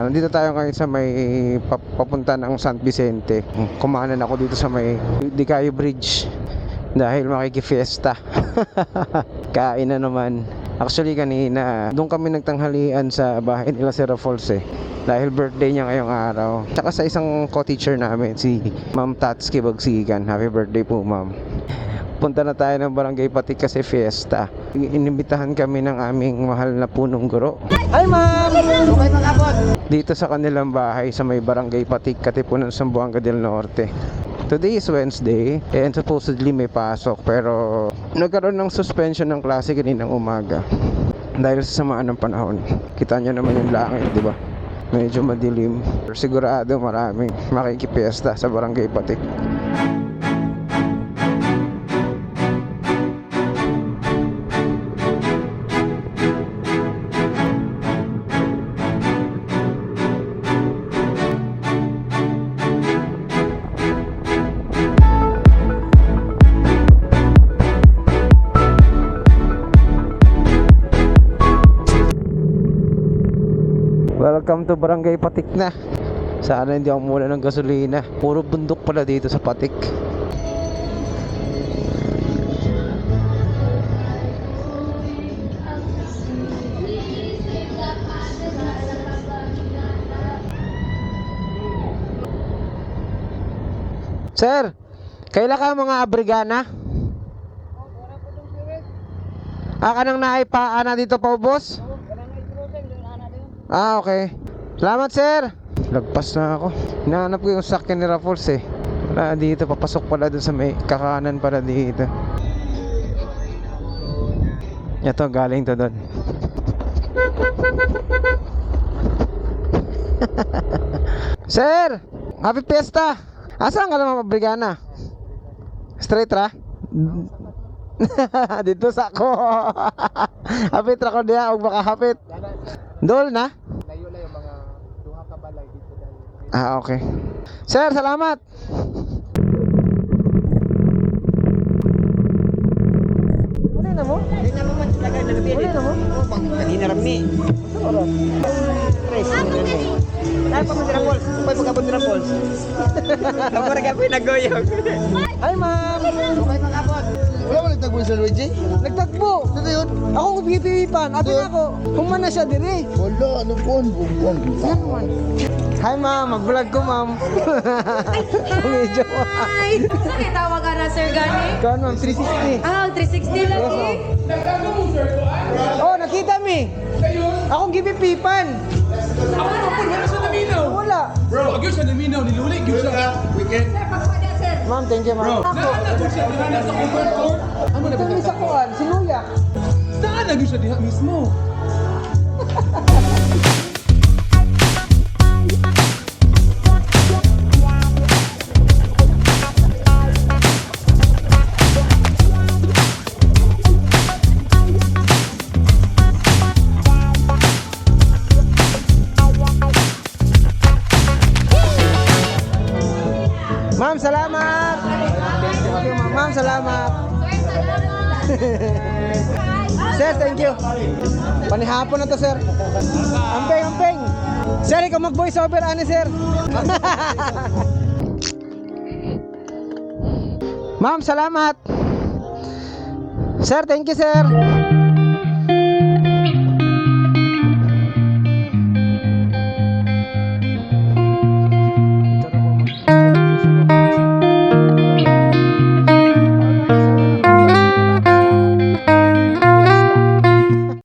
Nandito tayo ngayon sa may pap- papunta ng San Vicente. Kumanan ako dito sa may Dicayo Bridge dahil makikifiesta. Kain na naman. Actually kanina, doon kami nagtanghalian sa bahay nila Sir Falls eh. Dahil birthday niya ngayong araw. Tsaka sa isang co-teacher namin, si Ma'am Tatsuki Bagsigan. Happy birthday po, Ma'am. Punta na tayo ng Barangay Patik kasi fiesta. Inimbitahan kami ng aming mahal na punong guro. Hi, Ma'am! Dito sa kanilang bahay sa may Barangay Patik, Katipunan, Sambuanga del Norte. Today is Wednesday and supposedly may pasok pero nagkaroon ng suspension ng klase kaninang umaga dahil sa samaan ng panahon. Kita nyo naman yung langit, di ba? Medyo madilim. Sigurado maraming makikipiesta sa Barangay Patik. Welcome to Barangay Patik na. Sana hindi ako mula ng gasolina. Puro bundok pala dito sa Patik. Sir, kaila ka mga abrigana? Ah, kanang naipaan na dito pa ubos? Ah, okay. Salamat, sir. Lagpas na ako. Hinahanap ko yung sakyan ni Raffles eh. Wala dito, papasok pala dun sa may kakanan pala dito. Ito, galing to doon. sir! Happy Fiesta! Asan ka naman mabrigana? Straight ra? dito sa ako. hapit ra ko diya og makahapit. Dol na yung mga duha ka balay dito dahil Ah, okay. Sir, salamat. Uli na mo? Hindi na naman lagay na gabi. Uli na mo? Kanina rami. Siguro. Tres. Dahil pa mo sila Pauls. Upay pagkabot nila Pauls. Ako na kapoy nagoyog. Hi, ma'am. Mo nagtagpo sa Luigi? Nagtagbo. Ano yun? Ako pipipan. Abi na ako. Humana siya dire. Wala, ano po? Buwan. Hi, ma'am. Mag-vlog ko, ma'am. Medyo. Hi! Saan kayo tawag ka na, Sir Gani? Ikaw, ma'am. 360. Ah, 360 lang eh. Oh, nakita mi. Akong gipipipan. Ako na po, wala siya naminaw. Wala. Bro, wag yun siya naminaw, nilulik yun siya. Weekend. Ma'am, thank you, ma'am. Ako. Naan na siya, naan na sa comfort court. Ano na ba Ito sa kuan, sinuya. Naan na siya diha mismo. Ma'am, salamat. Ma'am, salamat. Sir, thank you. Panihapon na to, sir. Ampeng, ampeng. Sir, ikaw mag-voice over, ano, sir? Ma'am, salamat. Sir, thank you, sir.